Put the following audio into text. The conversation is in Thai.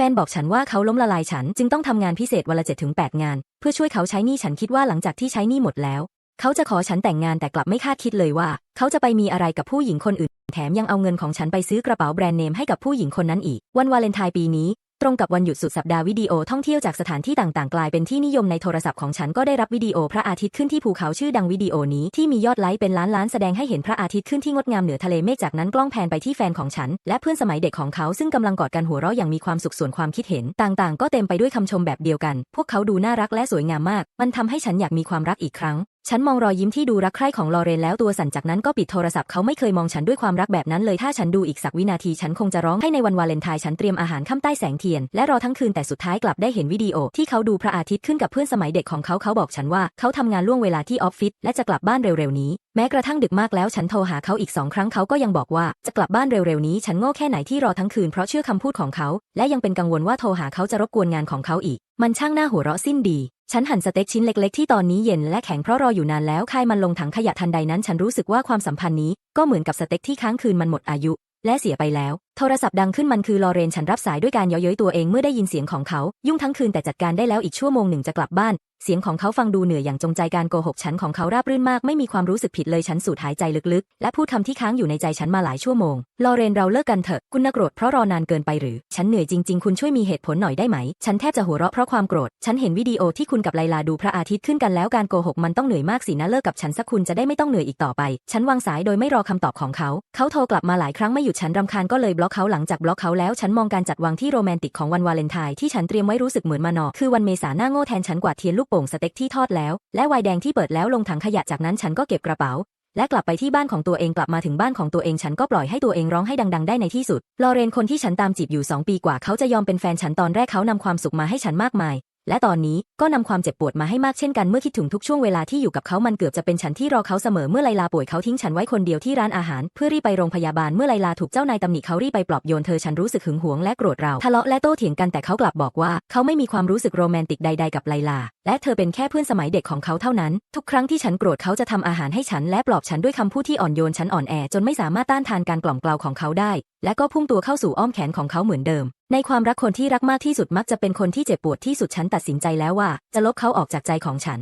ฟนบอกฉันว่าเขาล้มละลายฉันจึงต้องทำงานพิเศษวันละเจ็ดถึงาน เพื่อช่วยเขาใช้หนี้ฉันคิดว่าหลังจากที่ใช้หนี้หมดแล้ว เขาจะขอฉันแต่งงานแต่กลับไม่คาดคิดเลยว่า เขาจะไปมีอะไรกับผู้หญิงคนอื่น แถมยังเอาเงินของฉันไปซื้อกระเป๋าแบรนด์เนมให้กับผู้หญิงคนนั้นอีก วันวาเลนไทน์ปีนี้ ตรงกับวันหยุดสุดสัปดาห์วิดีโอท่องเที่ยวจากสถานที่ต่างๆ กลายเป็นที่นิยมในโทรศัพท์ของฉันก็ได้รับวิดีโอพระอาทิตย์ขึ้นที่ภูเขาชื่อดังวิดีโอนี้ที่มียอดไลค์เป็นล้านล้านแสดงให้เห็นพระอาทิตย์ขึ้นที่งดงามเหนือทะเลเมฆจากนั้นกล้องแพนไปที่แฟนของฉัน และเพื่อนสมัยเด็กของเขาซึ่งกำลังกอดกันหัวเราะอย่างมีความสุขส่วนความคิดเห็น ต่างๆ ก็เต็มไปด้วยคำชมแบบเดียวกัน พวกเขาดูน่ารักและสวยงามมาก มันทำให้ฉันอยากมีความรักอีกครั้งฉันมองรอยยิ้มที่ดูรักใคร่ของลอเรนแล้วตัวสั่นจากนั้นก็ปิดโทรศัพท์เขาไม่เคยมองฉันด้วยความรักแบบนั้นเลยถ้าฉันดูอีกสักวินาทีฉันคงจะร้องให้ในวันวาเลนไทน์ฉันเตรียมอาหารข้ามใต้แสงเทียน และรอทั้งคืนแต่สุดท้ายกลับได้เห็นวิดีโอที่เขาดูพระอาทิตย์ขึ้นกับเพื่อนสมัยเด็กของเขาเขาบอกฉันว่าเขาทำงานล่วงเวลาที่ออฟฟิศและจะกลับบ้านเร็วๆนี้แม้กระทั่งดึกมากแล้วฉันโทรหาเขาอีกสองครั้งเขาก็ยังบอกว่าจะกลับบ้านเร็วๆนี้ ฉันโง่แค่ไหนที่รอทั้งคืนเพราะเชื่อคำพูดของเขา และยังเป็นกังวลว่าโทรหาเขาจะรบกวนงานของเขาอีก มันช่างน่าหัวเราะสิ้นดี ฉันหั่นสเต็กชิ้นเล็กๆที่ตอนนี้เย็นและแข็งเพราะรออยู่นานแล้วคายมันลงถังขยะทันใดนั้นฉันรู้สึกว่าความสัมพันธ์นี้ก็เหมือนกับสเต็กที่ค้างคืนมันหมดอายุ และเสียไปแล้ว โทรศัพท์ดังขึ้นมันคือลอเรนฉันรับสายด้วยการเย้ยเย้ยตัวเองเมื่อได้ยินเสียงของเขา ยุ่งทั้งคืนแต่จัดการได้แล้วอีกชั่วโมงหนึ่งจะกลับบ้าน เสียงของเขาฟังดูเหนื่อยอย่างจงใจการโกหกฉันของเขาราบรื่นมากไม่มีความรู้สึกผิดเลยฉันสูดหายใจลึกๆ และพูดคำที่ค้างอยู่ในใจฉันมาหลายชั่วโมง ลอเรนเราเลิกกันเถอะ คุณน่าโกรธเพราะรอนานเกินไปหรือ ฉันเหนื่อยจริงๆ คุณช่วยมีเหตุผลหน่อยได้ไหม ฉันแทบจะหัวเราะเพราะความโกรธ ฉันเห็นวิดีโอที่คุณกับไลลาดูพระอาทิตย์ขึ้นกันแล้วการโกหกมันต้องเหนื่อยมากสินะเลิกกับฉันสักคุณจะได้ไม่ต้องเหนื่อยอีกต่อไป ฉันวางสายโดยไม่รอคำตอบของเขา เขาโทรกลับมาหลายครั้งไม่หยุดฉันรำคาญก็เลยบล็อกเขาหลังจากบล็อกเขาแล้วฉันมองการจัดวางที่โรแมนติกของวันวาเลนไทน์ที่ฉันเตรียมไว้รู้สึกเหมือนมานอคือวันเมษาหน้าโง่แทนฉันกวาเทียนลูกโป่งสเต็กที่ทอดแล้ว และไวน์แดงที่เปิดแล้วลงถังขยะจากนั้นฉันก็เก็บกระเป๋า และกลับไปที่บ้านของตัวเองกลับมาถึงบ้านของตัวเองฉันก็ปล่อยให้ตัวเองร้องให้ดัง ๆ ได้ในที่สุด ลอเรนคนที่ฉันตามจีบอยู่ 2 ปีกว่าเขาจะยอมเป็นแฟนฉันตอนแรกเขานำความสุขมาให้ฉันมากมาย และตอนนี้ก็นำความเจ็บปวดมาให้มากเช่นกันเมื่อคิดถึงทุกช่วงเวลาที่อยู่กับเขามันเกือบจะเป็นฉันที่รอเขาเสมอเมื่อไลลาป่วยเขาทิ้งฉันไว้คนเดียวที่ร้านอาหาร เพื่อรีบไปโรงพยาบาลเมื่อไลลาถูกเจ้านายตำหนิเขารีบไปปลอบโยนเธอฉันรู้สึกหึงหวงและโกรธเราทะเลาะและโต้เถียงกันแต่เขากลับบอกว่าเขาไม่มีความรู้สึกโรแมนติกใด ๆ กับไลลา และเธอเป็นแค่เพื่อนสมัยเด็กของเขาเท่านั้น ทุกครั้งที่ฉันโกรธเขาจะทำอาหารให้ฉันและปลอบฉันด้วยคำพูดที่อ่อนโยนฉันอ่อนแอจนไม่สามารถต้านทานการกล่อมเกลาของเขาได้ และก็พุ่งตัวเข้าสู่อ้อมแขนของเขาเหมือนเดิม ในความรักคนที่รักมากที่สุดมักจะเป็นคนที่เจ็บปวดที่สุดฉันตัดสินใจแล้วว่า จะลบเขาออกจากใจของฉัน